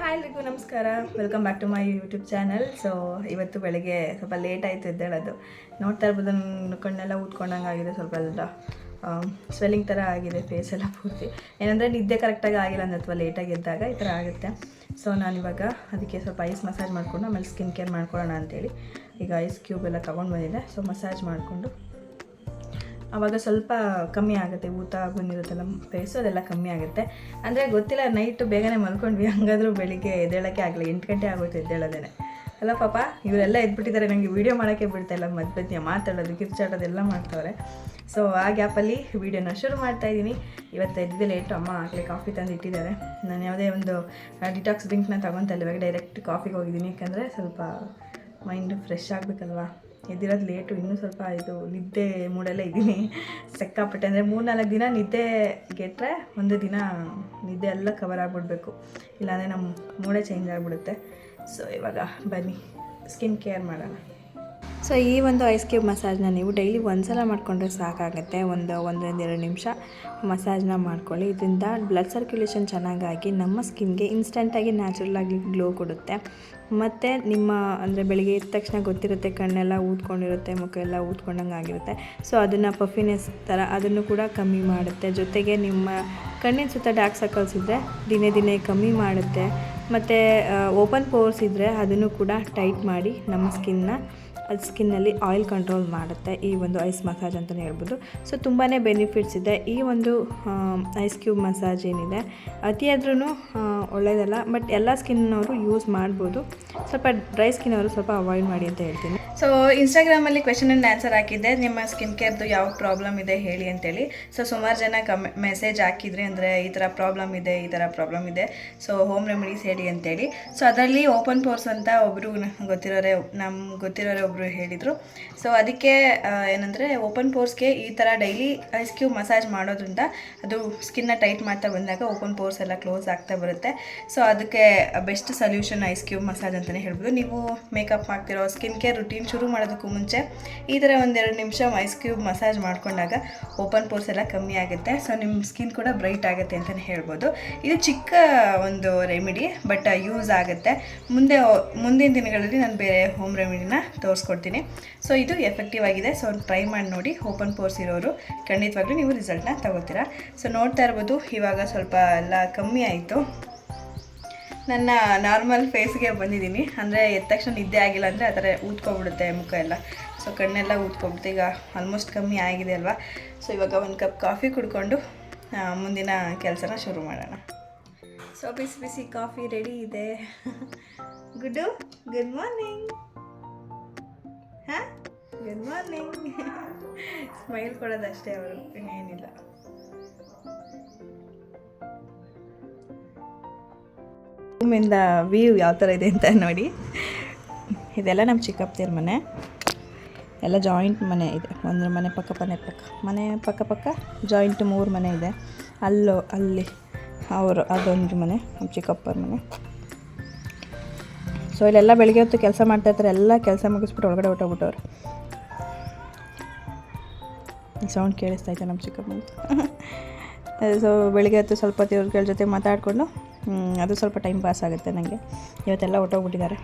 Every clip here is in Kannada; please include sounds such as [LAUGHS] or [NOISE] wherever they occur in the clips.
ಹಾಯ್ ಎಲ್ರಿಗೂ ನಮಸ್ಕಾರ. Welcome back to my YouTube channel so ಇವತ್ತು ಬೆಳಗ್ಗೆ ಸ್ವಲ್ಪ ಲೇಟ್ ಆಯಿತು ಎದ್ದೇಳೋದು. ನೋಡ್ತಾ ಇರ್ಬೋದು, ನನ್ನ ಕಣ್ಣೆಲ್ಲ ಊದ್ಕೊಂಡಂಗೆ ಆಗಿದೆ ಸ್ವಲ್ಪ ಎಲ್ಲ ಸ್ವೆಲ್ಲಿಂಗ್ ಥರ ಆಗಿದೆ ಫೇಸ್ ಎಲ್ಲ ಪೂರ್ತಿ. ಏನಂದರೆ, ನಿದ್ದೆ ಕರೆಕ್ಟಾಗಿ ಆಗಿಲ್ಲ ಅಂದ್ರೆ ಅಥವಾ ಲೇಟಾಗಿ ಇದ್ದಾಗ ಈ ಥರ ಆಗುತ್ತೆ. ಸೊ ನಾನಿವಾಗ ಅದಕ್ಕೆ ಸ್ವಲ್ಪ ಐಸ್ ಮಸಾಜ್ ಮಾಡಿಕೊಂಡು, ಆಮೇಲೆ ಸ್ಕಿನ್ ಕೇರ್ ಮಾಡ್ಕೊಳ್ಳೋಣ ಅಂತೇಳಿ. ಈಗ ಐಸ್ ಕ್ಯೂಬ್ ಎಲ್ಲ ತೊಗೊಂಡು ಬಂದಿದ್ದೆ ಸೊ ಮಸಾಜ್ ಮಾಡಿಕೊಂಡು ಆವಾಗ ಸ್ವಲ್ಪ ಕಮ್ಮಿ ಆಗುತ್ತೆ ಊತ ಬಂದಿರುತ್ತಲ್ಲ ಫೇಸು ಅದೆಲ್ಲ ಕಮ್ಮಿ ಆಗುತ್ತೆ. ಅಂದರೆ ಗೊತ್ತಿಲ್ಲ ನೈಟು ಬೇಗನೆ ಮಲ್ಕೊಂಡ್ವಿ, ಹಂಗಾದ್ರೂ ಬೆಳಿಗ್ಗೆ ಎದ್ದೇಳೋಕ್ಕೆ ಆಗಲಿ ಎಂಟು ಗಂಟೆ ಆಗೋಯ್ತು ಎದ್ದೇಳೋದೇನೆ. ಅಲ್ಲ ಪಾಪ, ಇವರೆಲ್ಲ ಎದ್ಬಿಟ್ಟಿದ್ದಾರೆ ನನಗೆ ವೀಡಿಯೋ ಮಾಡೋಕ್ಕೆ ಬಿಡ್ತಾ ಇಲ್ಲ ಮಧ್ಯ ಮಾತಾಡೋದು ಕಿರ್ಚಾಡೋದೆಲ್ಲ ಮಾಡ್ತವ್ರೆ. ಸೊ ಆ ಗ್ಯಾಪಲ್ಲಿ ವೀಡಿಯೋನ ಶುರು ಮಾಡ್ತಾ ಇದ್ದೀನಿ. ಇವತ್ತು ಎದ್ದಿದೆ ಲೇಟು ಅಮ್ಮ ಆಗಲೇ ಕಾಫಿ ತಂದು ಇಟ್ಟಿದ್ದಾರೆ. ನಾನು ಯಾವುದೇ ಒಂದು ಡಿಟಾಕ್ಸ್ ಡ್ರಿಂಕ್ನ ಇಲ್ಲ, ಇವಾಗ ಡೈರೆಕ್ಟ್ ಕಾಫಿಗೆ ಹೋಗಿದ್ದೀನಿ, ಯಾಕಂದರೆ ಸ್ವಲ್ಪ ಮೈಂಡ್ ಫ್ರೆಶ್ ಆಗಬೇಕಲ್ವಾ? ಎದ್ದಿರೋದು ಲೇಟು ಇನ್ನೂ ಸ್ವಲ್ಪ ಇದು ನಿದ್ದೆ ಮೂಡಲ್ಲೇ ಇದ್ದೀನಿ. ಸಿಕ್ಕಾಪಟ್ಟೆ ಅಂದರೆ ಮೂರ್ನಾಲ್ಕು ದಿನ ನಿದ್ದೆ ಗೆಟ್ಟರೆ ಒಂದು ದಿನ ನಿದ್ದೆ ಎಲ್ಲ ಕವರ್ ಆಗಿಬಿಡ್ಬೇಕು. ಇಲ್ಲಾಂದರೆ ನಮ್ಮ ಮೂಡೇ ಚೇಂಜ್ ಆಗಿಬಿಡುತ್ತೆ. ಸೊ ಇವಾಗ ಬನ್ನಿ ಸ್ಕಿನ್ ಕೇರ್ ಮಾಡೋಣ. ಸೊ ಈ ಒಂದು ಐಸ್ ಕ್ಯೂಬ್ ಮಸಾಜ್ನ ನೀವು ಡೈಲಿ ಒಂದ್ಸಲ ಮಾಡಿಕೊಂಡ್ರೆ ಸಾಕಾಗುತ್ತೆ. ಒಂದು, ಒಂದರಿಂದ ಎರಡು ನಿಮಿಷ ಮಸಾಜ್ನ ಮಾಡ್ಕೊಳ್ಳಿ. ಇದರಿಂದ ಬ್ಲಡ್ ಸರ್ಕ್ಯುಲೇಷನ್ ಚೆನ್ನಾಗಾಗಿ ನಮ್ಮ ಸ್ಕಿನ್ಗೆ ಇನ್ಸ್ಟೆಂಟಾಗಿ ನ್ಯಾಚುರಲಾಗಿ ಗ್ಲೋ ಕೊಡುತ್ತೆ. ಮತ್ತು ನಿಮ್ಮ, ಅಂದರೆ ಬೆಳಿಗ್ಗೆ ಎದ್ದ ತಕ್ಷಣ ಗೊತ್ತಿರುತ್ತೆ, ಕಣ್ಣೆಲ್ಲ ಊದ್ಕೊಂಡಿರುತ್ತೆ, ಮುಖ ಎಲ್ಲ ಊದ್ಕೊಂಡಂಗೆ ಆಗಿರುತ್ತೆ. ಸೊ ಅದನ್ನು ಪಫಿನೆಸ್ ಥರ ಅದನ್ನು ಕೂಡ ಕಮ್ಮಿ ಮಾಡುತ್ತೆ. ಜೊತೆಗೆ ನಿಮ್ಮ ಕಣ್ಣಿನ ಸುತ್ತ ಡಾರ್ಕ್ ಸರ್ಕಲ್ಸ್ ಇದ್ದರೆ ದಿನೇ ದಿನೇ ಕಮ್ಮಿ ಮಾಡುತ್ತೆ. ಮತ್ತು ಓಪನ್ ಪೋರ್ಸ್ ಇದ್ದರೆ ಅದನ್ನು ಕೂಡ ಟೈಟ್ ಮಾಡಿ ನಮ್ಮ ಸ್ಕಿನ್ನ ಅದು ಸ್ಕಿನ್ನಲ್ಲಿ ಆಯಿಲ್ ಕಂಟ್ರೋಲ್ ಮಾಡುತ್ತೆ. ಈ ಒಂದು ಐಸ್ ಮಸಾಜ್ ಅಂತಲೇ ಹೇಳ್ಬೋದು. ಸೊ ತುಂಬಾ ಬೆನಿಫಿಟ್ಸ್ ಇದೆ. ಈ ಒಂದು ಐಸ್ ಕ್ಯೂಬ್ ಮಸಾಜ್ ಏನಿದೆ ಅತಿಯಾದ್ರೂ ಒಳ್ಳೆಯದಲ್ಲ ಬಟ್ ಎಲ್ಲ ಸ್ಕಿನ್ನವರು ಯೂಸ್ ಮಾಡ್ಬೋದು. ಸ್ವಲ್ಪ ಡ್ರೈ ಸ್ಕಿನ್ ಅವರು ಸ್ವಲ್ಪ ಅವಾಯ್ಡ್ ಮಾಡಿ ಅಂತ ಹೇಳ್ತೀನಿ. ಸೊ ಇನ್ಸ್ಟಾಗ್ರಾಮಲ್ಲಿ ಕ್ವೆಶನ್ ಆ್ಯಂಡ್ ಆನ್ಸರ್ ಹಾಕಿದ್ದೆ. ನಿಮ್ಮ ಸ್ಕಿನ್ ಕೇರ್ದು ಯಾವ ಪ್ರಾಬ್ಲಮ್ ಇದೆ ಹೇಳಿ ಅಂತೇಳಿ. ಸೊ ಸುಮಾರು ಜನ ಕಮ್ ಮೆಸೇಜ್ ಹಾಕಿದ್ರಿ ಅಂದರೆ ಈ ಥರ ಪ್ರಾಬ್ಲಮ್ ಇದೆ, ಈ ಥರ ಪ್ರಾಬ್ಲಮ್ ಇದೆ. ಸೊ ಹೋಮ್ ರೆಮಿಡೀಸ್ ಹೇಳಿ ಅಂತೇಳಿ. ಸೊ ಅದರಲ್ಲಿ ಓಪನ್ ಪೋರ್ಸ್ ಅಂತ ಒಬ್ಬರು ಗೊತ್ತಿರೋರೆ ನಮ್ಮ ಗೊತ್ತಿರೋರೆ ಒಬ್ಬರು ಹೇಳಿದರು. ಸೊ ಅದಕ್ಕೆ ಏನಂದರೆ ಓಪನ್ ಪೋರ್ಸ್ಗೆ ಈ ಥರ ಡೈಲಿ ಐಸ್ ಕ್ಯೂಬ್ ಮಸಾಜ್ ಮಾಡೋದ್ರಿಂದ ಅದು ಸ್ಕಿನ್ನ ಟೈಟ್ ಮಾಡ್ತಾ ಬಂದಾಗ ಓಪನ್ ಪೋರ್ಸ್ ಎಲ್ಲ ಕ್ಲೋಸ್ ಆಗ್ತಾ ಬರುತ್ತೆ. ಸೊ ಅದಕ್ಕೆ best solution ice cube massage ಅಂತಲೇ ಹೇಳ್ಬೋದು. ನೀವು ಮೇಕಪ್ ಮಾಡ್ತಿರೋ ಸ್ಕಿನ್ ಕೇರ್ ರುಟೀನ್ ಶುರು ಮಾಡೋದಕ್ಕೂ ಮುಂಚೆ ಈ ಥರ ಒಂದೆರಡು ನಿಮಿಷ ಐಸ್ ಕ್ಯೂಬ್ ಮಸಾಜ್ ಮಾಡ್ಕೊಂಡಾಗ ಓಪನ್ ಪೋರ್ಸ್ ಎಲ್ಲ ಕಮ್ಮಿ ಆಗುತ್ತೆ. ಸೊ, ನಿಮ್ಮ ಸ್ಕಿನ್ ಕೂಡ ಬ್ರೈಟ್ ಆಗುತ್ತೆ ಅಂತಲೇ ಹೇಳ್ಬೋದು. ಇದು ಚಿಕ್ಕ ಒಂದು ರೆಮಿಡಿ, ಬಟ್ ಯೂಸ್ ಆಗುತ್ತೆ. ಮುಂದೆ ಮುಂದಿನ ದಿನಗಳಲ್ಲಿ ನಾನು ಬೇರೆ ಹೋಮ್ ರೆಮಿಡಿನ ತೋರಿಸ್ಕೊಡ್ತೀನಿ. ಸೊ, ಇದು ಎಫೆಕ್ಟಿವ್ ಆಗಿದೆ. ಸೊ, ಟ್ರೈ ಮಾಡಿ ನೋಡಿ. ಓಪನ್ ಪೋರ್ಸ್ ಇರೋರು ಖಂಡಿತವಾಗ್ಲೂ ನೀವು ರಿಸಲ್ಟ್ನ ತಗೋತೀರಾ. ಸೊ, ನೋಡ್ತಾ ಇರ್ಬೋದು. ಇವಾಗ ಸ್ವಲ್ಪ ಎಲ್ಲ ಕಮ್ಮಿ ಆಯಿತು. ನನ್ನ ನಾರ್ಮಲ್ ಫೇಸ್ಗೆ ಬಂದಿದ್ದೀನಿ. ಅಂದರೆ ಎದ್ದ ತಕ್ಷಣ ನಿದ್ದೆ ಆಗಿಲ್ಲ ಅಂದರೆ ಆ ಥರ ಊದ್ಕೊಬಿಡುತ್ತೆ ಮುಖ ಎಲ್ಲ. ಸೊ ಕಣ್ಣೆಲ್ಲ ಊದ್ಕೊಬಿಡುತ್ತೆ ಈಗ ಆಲ್ಮೋಸ್ಟ್ ಕಮ್ಮಿ ಆಗಿದೆ ಅಲ್ವಾ? ಸೊ ಇವಾಗ ಒಂದು ಕಪ್ ಕಾಫಿ ಕುಡ್ಕೊಂಡು ಮುಂದಿನ ಕೆಲಸನ ಶುರು ಮಾಡೋಣ. ಸೊ ಬಿಸಿ ಬಿಸಿ ಕಾಫಿ ರೆಡಿ ಇದೆ. [LAUGHS] ಗುಡ್ಡು ಗುಡ್ ಮಾರ್ನಿಂಗ್ ಹಾಂ? ಗುಡ್ ಮಾರ್ನಿಂಗ್ ಸ್ಮೈಲ್ ಕೊಡೋದಷ್ಟೇ ಅವರು, ಇನ್ನೇನಿಲ್ಲ. ರೂಮಿಂದ ವ್ಯೂ ಯಾವ ಥರ ಇದೆ ಅಂತ ನೋಡಿ. ಇದೆಲ್ಲ ನಮ್ಮ ಚಿಕ್ಕಪ್ಪತಿಯರ ಮನೆ. ಎಲ್ಲ ಜಾಯಿಂಟ್ ಮನೆ ಇದೆ. ಒಂದು ಮನೆ ಪಕ್ಕ ಮನೆ ಪಕ್ಕ. ಮನೆ ಪಕ್ಕ ಪಕ್ಕ ಜಾಯಿಂಟ್ ಮೂರು ಮನೆ ಇದೆ. ಅಲ್ಲೋ, ಅಲ್ಲಿ ಅವರು, ಅದೊಂದು ಮನೆ, ನಮ್ಮ ಚಿಕ್ಕಪ್ಪರ ಮನೆ. ಸೊ ಇಲ್ಲೆಲ್ಲ ಬೆಳಿಗ್ಗೆ ಹೊತ್ತು ಕೆಲಸ ಮಾಡ್ತಾ ಇರ್ತಾರೆ ಎಲ್ಲ ಕೆಲಸ ಮುಗಿಸ್ಬಿಟ್ಟು ಒಳಗಡೆ ಹೊಟ್ಟೋಗ್ಬಿಟ್ಟವ್ರು ಸೌಂಡ್ ಕೇಳಿಸ್ತಾ ಐತೆ ನಮ್ಮ ಚಿಕ್ಕಪ್ಪನ ಸೊ [LAUGHS] ಬೆಳಿಗ್ಗೆ ಹೊತ್ತು ಸ್ವಲ್ಪ ಹೊತ್ತು ಜೊತೆ ಮಾತಾಡಿಕೊಂಡು ಅದು ಸ್ವಲ್ಪ ಟೈಮ್ ಪಾಸ್ ಆಗುತ್ತೆ ನನಗೆ ಇವತ್ತೆಲ್ಲ ಹೊಟ್ಟೋಗ್ಬಿಟ್ಟಿದ್ದಾರೆ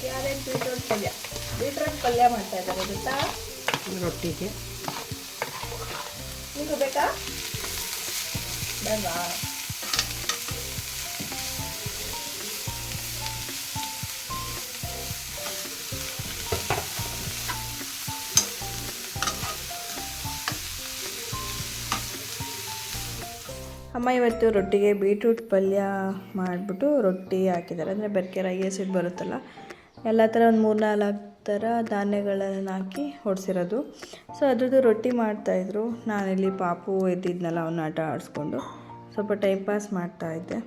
ಕ್ಯಾರೆಟ್ ಬೀಟ್ರೋಟ್ ಪಲ್ಯ ಬೀಟ್ರೋಟ್ ಪಲ್ಯ ಮಾಡ್ತಾ ಇದ್ದಾರೆ ಗೊತ್ತಾ ರೊಟ್ಟಿಗೆ ನಿಮಗೆ ಬೇಕಾ ಬೇಡವಾ ಅಮ್ಮ ಇವತ್ತು ರೊಟ್ಟಿಗೆ ಬೀಟ್ರೂಟ್ ಪಲ್ಯ ಮಾಡಿಬಿಟ್ಟು ರೊಟ್ಟಿ ಹಾಕಿದ್ದಾರೆ. ಅಂದರೆ ಬೆರಕೆ ರಾಗಿ ಹಸಿಟ್ಟು ಬರುತ್ತಲ್ಲ, ಎಲ್ಲ ಥರ ಒಂದು ಮೂರು ನಾಲ್ಕು ಥರ ಧಾನ್ಯಗಳನ್ನು ಹಾಕಿ ಹೊಡೆಸಿರೋದು ಸೊ ಅದ್ರದ್ದು ರೊಟ್ಟಿ ಮಾಡ್ತಾಯಿದ್ರು ನಾನಿಲ್ಲಿ ಪಾಪು ಎದ್ದಿದ್ನಲ್ಲ ಅವನ್ನ ಆಟ ಆಡಿಸ್ಕೊಂಡು. ಸ್ವಲ್ಪ ಟೈಮ್ ಪಾಸ್ ಮಾಡ್ತಾಯಿದ್ದೆ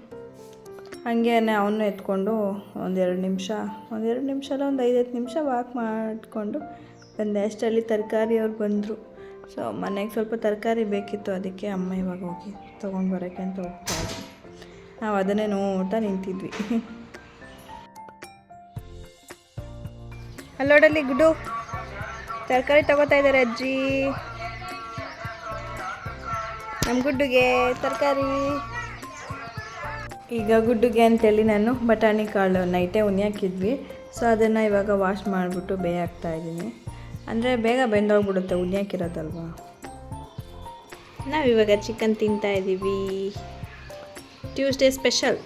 ಹಾಗೇ ಅವನು ಎತ್ಕೊಂಡು ಒಂದೆರಡು ನಿಮಿಷ ಒಂದೆರಡು ನಿಮಿಷ ಅಲ್ಲ, ಒಂದು ಐದೈದು ನಿಮಿಷ ವಾಕ್ ಮಾಡಿಕೊಂಡು ಬಂದೆ. ತರಕಾರಿ ಅವ್ರು ಬಂದರು. ಸೊ ಮನೆಗೆ ಸ್ವಲ್ಪ ತರಕಾರಿ ಬೇಕಿತ್ತು, ಅದಕ್ಕೆ ಅಮ್ಮ ಇವಾಗ ಹೋಗಿ ತೊಗೊಂಡು ಬರೋಕ್ಕೆ ಅಂತ ಹೋಗ್ತಾ ಇದ್ವಿ. ನಾವು ಅದನ್ನೇ ನೋಡ್ತಾ ನಿಂತಿದ್ವಿ. ಅಲ್ಲೋಡಲ್ಲಿ ಗುಡು ತರಕಾರಿ ತಗೋತಾ ಇದ್ದಾರೆ ಅಜ್ಜಿ. ನಮ್ಮ ಗುಡ್ಡುಗೆ ತರಕಾರಿ. ಈಗ ಗುಡ್ಡುಗೆ ಅಂತೇಳಿ ನಾನು ಬಟಾಣಿ ಕಾಳು ನೈಟೇ ಉನಿಯಾಕಿದ್ವಿ ಸೊ ಅದನ್ನು ಇವಾಗ ವಾಶ್ ಮಾಡಿಬಿಟ್ಟು ಬೇಯಾಕ್ತಾ ಇದ್ದೀನಿ. ಅಂದರೆ ಬೇಗ ಬೆಂದೋಗ್ಬಿಡುತ್ತೆ ಉಣ್ಯಾಕಿರೋದಲ್ವಾ? ನಾವಿವಾಗ ಚಿಕನ್ ತಿಂತಾ ಇದ್ದೀವಿ ಟ್ಯೂಸ್ಡೇ ಸ್ಪೆಷಲ್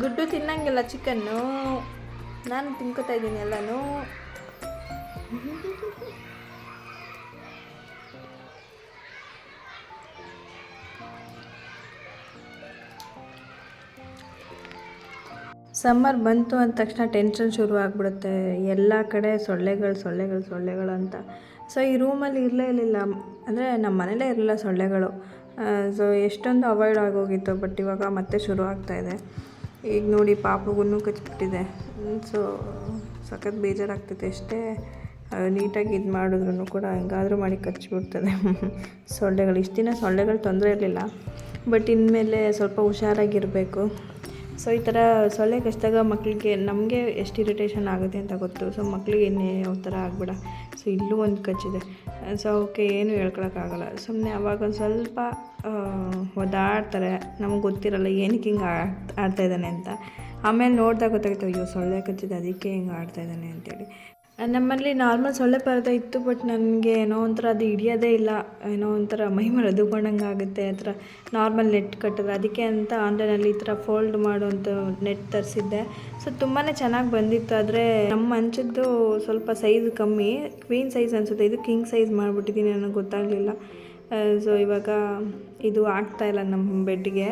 ಗುಡ್ಡು ತಿನ್ನಂಗಿಲ್ಲ ಚಿಕನ್ನು ನಾನು ತಿನ್ಕೋತಾ ಇದ್ದೀನಿ ಎಲ್ಲನೂ. ಸಮ್ಮರ್ ಬಂತು ಅಂದ ತಕ್ಷಣ ಟೆನ್ಷನ್ ಶುರು ಆಗಿಬಿಡುತ್ತೆ. ಎಲ್ಲ ಕಡೆ ಸೊಳ್ಳೆಗಳು ಸೊಳ್ಳೆಗಳು ಸೊಳ್ಳೆಗಳು ಅಂತ. ಸೊ ಈ ರೂಮಲ್ಲಿ ಇರಲೇ ಇರಲಿಲ್ಲ. ಅಂದರೆ ನಮ್ಮ ಮನೇಲೇ ಇರಲಿಲ್ಲ ಸೊಳ್ಳೆಗಳು. ಸೊ ಎಷ್ಟೊಂದು ಅವಾಯ್ಡ್ ಆಗೋಗಿತ್ತು ಬಟ್ ಇವಾಗ ಮತ್ತೆ ಶುರು ಆಗ್ತಾ ಇದೆ. ಈಗ ನೋಡಿ ಪಾಪುಗೂ ಕಚ್ಬಿಟ್ಟಿದೆ. ಸೊ ಸಖತ್ ಬೇಜಾರಾಗ್ತೈತೆ ಎಷ್ಟೇ ನೀಟಾಗಿ ಇದು ಮಾಡಿದ್ರು ಕೂಡ ಹೆಂಗಾದರೂ ಮಾಡಿ ಕಚ್ಚಿಬಿಡ್ತದೆ [LAUGHS] ಸೊಳ್ಳೆಗಳು, ಇಷ್ಟು ದಿನ ಸೊಳ್ಳೆಗಳು ತೊಂದರೆ ಇರಲಿಲ್ಲ. ಬಟ್ ಇನ್ಮೇಲೆ ಸ್ವಲ್ಪ ಹುಷಾರಾಗಿರಬೇಕು. ಸೊ ಈ ಥರ ಸೊಳ್ಳೆ ಕಚ್ಚಿದಾಗ ಮಕ್ಕಳಿಗೆ ನಮಗೆ ಎಷ್ಟು ಇರಿಟೇಷನ್ ಆಗುತ್ತೆ ಅಂತ ಗೊತ್ತು. ಸೊ ಮಕ್ಕಳಿಗೆ ಇನ್ನೇ ಯಾವ ಥರ ಆಗ್ಬೇಡ. ಸೊ ಇಲ್ಲೂ ಒಂದು ಕಚ್ಚಿದೆ. ಸೊ ಅವಕ್ಕೆ ಏನು ಹೇಳ್ಕೊಳಕ್ಕಾಗಲ್ಲ ಸುಮ್ಮನೆ ಅವಾಗ ಒಂದು ಸ್ವಲ್ಪ ಒದಾಡ್ತಾರೆ ನಮಗೆ ಗೊತ್ತಿರಲ್ಲ ಏನಕ್ಕೆ ಹಿಂಗೆ ಆಡ್ತಾ ಇದ್ದಾನೆ ಅಂತ. ಆಮೇಲೆ ನೋಡಿದಾಗ ಗೊತ್ತಾಗುತ್ತೆ, ಅಯ್ಯೋ, ಸೊಳ್ಳೆ ಕಚ್ಚಿದೆ, ಅದಕ್ಕೆ ಹಿಂಗೆ ಆಡ್ತಾ ಇದ್ದಾನೆ ಅಂತೇಳಿ. ನಮ್ಮಲ್ಲಿ ನಾರ್ಮಲ್ ಸೊಳ್ಳೆ ಪರದೆ ಇತ್ತು, ಬಟ್ ನನಗೆ ಏನೋ ಒಂಥರ ಅದು ಹಿಡಿಯೋದೇ ಇಲ್ಲ. ಏನೋ ಒಂಥರ ಮೈ ಅದುಕೊಂಡಂಗೆ ಆಗುತ್ತೆ, ಆ ಥರ ನಾರ್ಮಲ್ ನೆಟ್ ಕಟ್ಟಿದ್ರೆ. ಅದಕ್ಕೆ ಅಂತ ಆನ್ಲೈನಲ್ಲಿ ಈ ಥರ ಫೋಲ್ಡ್ ಮಾಡುವಂಥ ನೆಟ್ ತರಿಸಿದ್ದೆ. ಸೊ ತುಂಬಾ ಚೆನ್ನಾಗಿ ಬಂದಿತ್ತು. ಆದರೆ ನಮ್ಮ ಅಂಚದ್ದು ಸ್ವಲ್ಪ ಸೈಜ್ ಕಮ್ಮಿ. ಕ್ವೀನ್ ಸೈಜ್ ಅನಿಸುತ್ತೆ. ಇದು ಕಿಂಗ್ ಸೈಜ್ ಮಾಡಿಬಿಟ್ಟಿದ್ದೀನಿ ನನಗೆ ಗೊತ್ತಾಗಲಿಲ್ಲ. ಸೊ, ಇವಾಗ ಇದು ಆಗ್ತಾ ಇಲ್ಲ ನಮ್ಮ ಬೆಡ್ಗೆ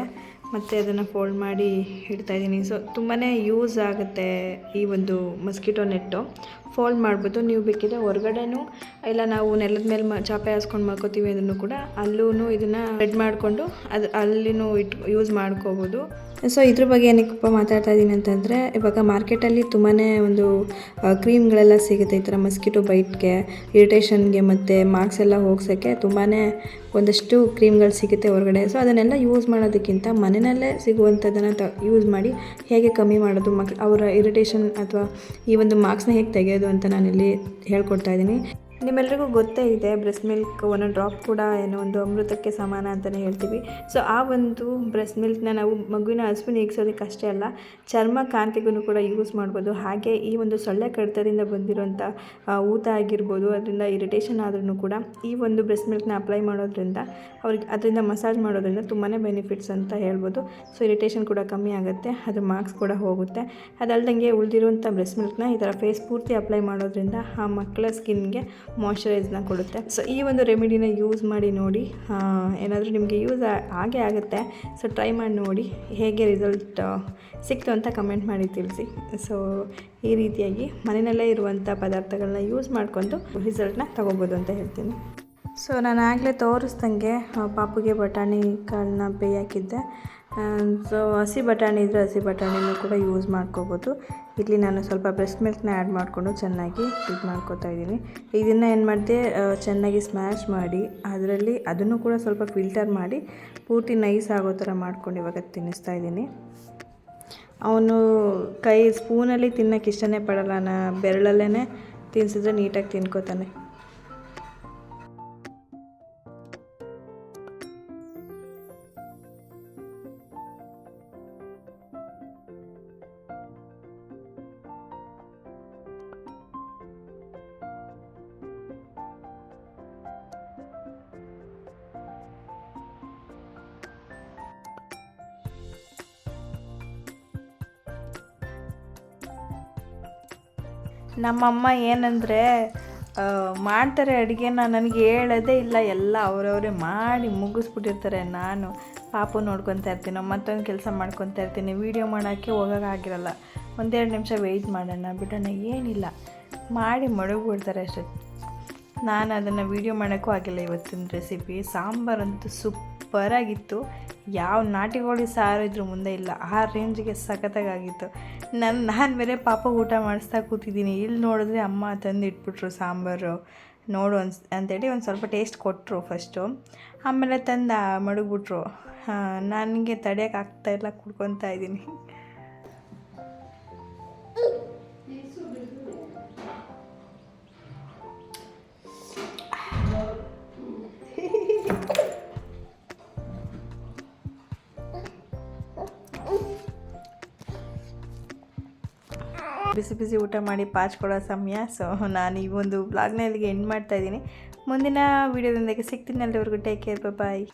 ಮತ್ತು ಅದನ್ನು ಫೋಲ್ಡ್ ಮಾಡಿ ಇಡ್ತಾಯಿದ್ದೀನಿ ಸೊ ತುಂಬಾ ಯೂಸ್ ಆಗುತ್ತೆ ಈ ಒಂದು ಮಸ್ಕಿಟೋ ನೆಟ್ಟು. ಫೋಲ್ಡ್ ಮಾಡ್ಬೋದು ನೀವು ಬೇಕಿದ್ರೆ ಹೊರಗಡೆನೂ ಇಲ್ಲ ನಾವು ನೆಲದ ಮೇಲೆ ಚಾಪೆ ಹಾಸ್ಕೊಂಡು ಮಲ್ಕೋತೀವಿ ಅದನ್ನು ಕೂಡ ಅಲ್ಲೂ ಇದನ್ನು ರೆಡ್ ಮಾಡಿಕೊಂಡು ಅದು ಅಲ್ಲಿನೂ ಯೂಸ್ ಮಾಡ್ಕೋಬೋದು. ಸೊ ಇದ್ರ ಬಗ್ಗೆ ಏನಕ್ಕಪ್ಪ ಮಾತಾಡ್ತಾ ಇದ್ದೀನಿ ಅಂತಂದರೆ, ಇವಾಗ ಮಾರ್ಕೆಟಲ್ಲಿ ತುಂಬಾ ಒಂದು ಕ್ರೀಮ್ಗಳೆಲ್ಲ ಸಿಗುತ್ತೆ. ಈ ಥರ ಮಸ್ಕಿಟೋ ಬೈಟ್ಗೆ ಇರಿಟೇಷನ್ಗೆ ಮತ್ತು ಮಾರ್ಕ್ಸ್ ಎಲ್ಲ ಹೋಗ್ಸೋಕ್ಕೆ ತುಂಬಾ ಒಂದಷ್ಟು ಕ್ರೀಮ್ಗಳು ಸಿಗುತ್ತೆ ಹೊರಗಡೆ. ಸೊ ಅದನ್ನೆಲ್ಲ ಯೂಸ್ ಮಾಡೋದಕ್ಕಿಂತ ಮನೆಯಲ್ಲೇ ಸಿಗುವಂಥದ್ದನ್ನು ತ ಯೂಸ್ ಮಾಡಿ ಹೇಗೆ ಕಮ್ಮಿ ಮಾಡೋದು ಮಕ್ ಅವರ ಇರಿಟೇಷನ್ ಅಥವಾ ಈ ಒಂದು ಮಾರ್ಕ್ಸ್ನ ಹೇಗೆ ತೆಗೆಯೋದು ಅಂತ ನಾನಿಲ್ಲಿ ಹೇಳ್ಕೊಡ್ತಾ ಇದ್ದೀನಿ. ನಿಮ್ಮೆಲ್ರಿಗೂ ಗೊತ್ತೇ ಇದೆ, ಬ್ರೆಸ್ಟ್ ಮಿಲ್ಕ್ ಒಂದು ಡ್ರಾಪ್ ಕೂಡ ಏನೋ ಒಂದು ಅಮೃತಕ್ಕೆ ಸಮಾನ ಅಂತಲೇ ಹೇಳ್ತೀವಿ. ಸೊ ಆ ಒಂದು ಬ್ರೆಸ್ಟ್ ಮಿಲ್ಕ್ನ ನಾವು ಮಗುವಿನ ಹಸುವಿನ ಈಗ್ಸೋದಕ್ಕೆ ಅಷ್ಟೇ ಅಲ್ಲ, ಚರ್ಮ ಕಾಂತಿಗೂ ಕೂಡ ಯೂಸ್ ಮಾಡ್ಬೋದು. ಹಾಗೆ ಈ ಒಂದು ಸೊಳ್ಳೆ ಕಡಿತದಿಂದ ಬಂದಿರೋಂಥ ಊತ ಆಗಿರ್ಬೋದು, ಅದರಿಂದ ಇರಿಟೇಷನ್ ಆದ್ರೂ ಕೂಡ ಈ ಒಂದು ಬ್ರೆಸ್ಟ್ ಮಿಲ್ಕ್ನ ಅಪ್ಲೈ ಮಾಡೋದ್ರಿಂದ ಅವ್ರಿಗೆ ಅದರಿಂದ ಮಸಾಜ್ ಮಾಡೋದ್ರಿಂದ ತುಂಬಾ ಬೆನಿಫಿಟ್ಸ್ ಅಂತ ಹೇಳ್ಬೋದು. ಸೊ ಇರಿಟೇಷನ್ ಕೂಡ ಕಮ್ಮಿ ಆಗುತ್ತೆ ಅದ್ರ ಮಾರ್ಕ್ಸ್ ಕೂಡ ಹೋಗುತ್ತೆ. ಅದಲ್ದಂಗೆ ಉಳಿದಿರುವಂಥ ಬ್ರೆಸ್ಟ್ ಮಿಲ್ಕ್ನ ಈ ಥರ ಫೇಸ್ ಪೂರ್ತಿ ಅಪ್ಲೈ ಮಾಡೋದ್ರಿಂದ ಆ ಮಕ್ಕಳ ಸ್ಕಿನ್ಗೆ ಮಾಯ್ಶ್ಚರೈಸ್ನ ಕೊಡುತ್ತೆ. ಸೊ ಈ ಒಂದು ರೆಮಿಡಿನ ಯೂಸ್ ಮಾಡಿ ನೋಡಿ ಏನಾದರೂ ನಿಮಗೆ ಯೂಸ್ ಆಗೇ ಆಗುತ್ತೆ ಸೊ ಟ್ರೈ ಮಾಡಿ ನೋಡಿ, ಹೇಗೆ ರಿಸಲ್ಟ್ ಸಿಕ್ತು ಅಂತ ಕಮೆಂಟ್ ಮಾಡಿ ತಿಳಿಸಿ. ಸೊ ಈ ರೀತಿಯಾಗಿ ಮನೆಯಲ್ಲೇ ಇರುವಂಥ ಪದಾರ್ಥಗಳನ್ನ ಯೂಸ್ ಮಾಡಿಕೊಂಡು ರಿಸಲ್ಟ್ನ ತಗೋಬೋದು ಅಂತ ಹೇಳ್ತೀನಿ. ಸೊ ನಾನು ಆಗಲೇ ತೋರಿಸ್ದಂಗೆ ಪಾಪುಗೆ ಬಟಾಣಿ ಕಾಳನ್ನ ಬೇಯಾಕಿದ್ದೆ ಸೊ ಹಸಿ ಬಟಾಣಿ ಇದ್ದರೆ ಹಸಿ ಬಟಾಣಿನೂ ಕೂಡ ಯೂಸ್ ಮಾಡ್ಕೋಬೋದು. ಇಲ್ಲಿ ನಾನು ಸ್ವಲ್ಪ ಬ್ರೆಸ್ಟ್ ಮಿಲ್ಕ್ನ ಆ್ಯಡ್ ಮಾಡಿಕೊಂಡು ಚೆನ್ನಾಗಿ ಇದು ಮಾಡ್ಕೋತಾ ಇದ್ದೀನಿ. ಇದನ್ನು ಏನು ಮಾಡಿದೆ ಚೆನ್ನಾಗಿ ಸ್ಮ್ಯಾಶ್ ಮಾಡಿ, ಅದರಲ್ಲಿ ಅದನ್ನು ಕೂಡ ಸ್ವಲ್ಪ ಫಿಲ್ಟರ್ ಮಾಡಿ, ಪೂರ್ತಿ ನೈಸ್ ಆಗೋ ಥರ ಮಾಡ್ಕೊಂಡು ಇವಾಗ ತಿನ್ನಿಸ್ತಾ ಇದ್ದೀನಿ. ಅವನು ಕೈ ಸ್ಪೂನಲ್ಲಿ ತಿನ್ನೋಕ್ಕೆ ಇಷ್ಟನೇ ಪಡಲ್ಲ ನಾನು ಬೆರಳಲ್ಲೇ ತಿನ್ನಿಸಿದ್ರೆ ನೀಟಾಗಿ ತಿನ್ಕೋತಾನೆ. ನಮ್ಮಮ್ಮ ಏನಂದರೆ ಮಾಡ್ತಾರೆ ಅಡುಗೆನ ನನಗೆ ಹೇಳೋದೇ ಇಲ್ಲ, ಎಲ್ಲ ಅವರವರೇ ಮಾಡಿ ಮುಗಿಸ್ಬಿಟ್ಟಿರ್ತಾರೆ ನಾನು. ಪಾಪು ನೋಡ್ಕೊತಾ ಇರ್ತೀನಿ, ಮತ್ತೊಂದು ಕೆಲಸ ಮಾಡ್ಕೊತಾ ಇರ್ತೀನಿ ವೀಡಿಯೋ ಮಾಡೋಕ್ಕೆ ಹೋಗೋಕ್ಕಾಗಿರಲ್ಲ ಒಂದೆರಡು ನಿಮಿಷ ವೆಯ್ಟ್ ಮಾಡೋಣ, ಬಿಡೋಣ, ಏನಿಲ್ಲ. ಮಾಡಿ ಮಡಗಿಬಿಡ್ತಾರೆ ಅಷ್ಟೇ. ನಾನು ಅದನ್ನು ವೀಡಿಯೋ ಮಾಡೋಕ್ಕೂ ಆಗಿಲ್ಲ ಇವತ್ತಿನ ರೆಸಿಪಿ ಸಾಂಬಾರಂತೂ ಸೂಪರಾಗಿತ್ತು ಯಾವ ನಾಟಿಗೋಳಿ ಸಾರು ಇದ್ರ ಮುಂದೆ ಇಲ್ಲ. ಆ ರೇಂಜ್ಗೆ ಸಖತ್ತಾಗಿತ್ತು ನನ್ನ ನಾನು ಬೇರೆ ಪಾಪ ಊಟ ಮಾಡಿಸ್ತಾ ಕೂತಿದ್ದೀನಿ. ಇಲ್ಲಿ ನೋಡಿದ್ರೆ ಅಮ್ಮ ತಂದು ಇಟ್ಬಿಟ್ರು ಸಾಂಬಾರು. ನೋಡು ಅನ್ಸ್ ಅಂತೇಳಿ ಒಂದು ಸ್ವಲ್ಪ ಟೇಸ್ಟ್ ಕೊಟ್ಟರು ಫಸ್ಟು ಆಮೇಲೆ ತಂದು ಮಡಗ್ಬಿಟ್ರು. ನನಗೆ ತಡೆಯೋಕೆ ಇಲ್ಲ, ಕುಡ್ಕೊತಾ ಇದ್ದೀನಿ. ಬಿಸಿ ಬಿಸಿ ಊಟ ಮಾಡಿ ಪಾಚ್ ಕೊಡೋ ಸಮಯ. ಸೊ ನಾನು ಈ ಒಂದು ಬ್ಲಾಗ್ನ ಇಲ್ಲಿಗೆ ಎಂಡ್ ಮಾಡ್ತಾ ಇದ್ದೀನಿ. ಮುಂದಿನ ವೀಡಿಯೋದೊಂದಿಗೆ ಸಿಗ್ತೀನಿ ಅಲ್ಲಿವರೆಗೂ. Take care bye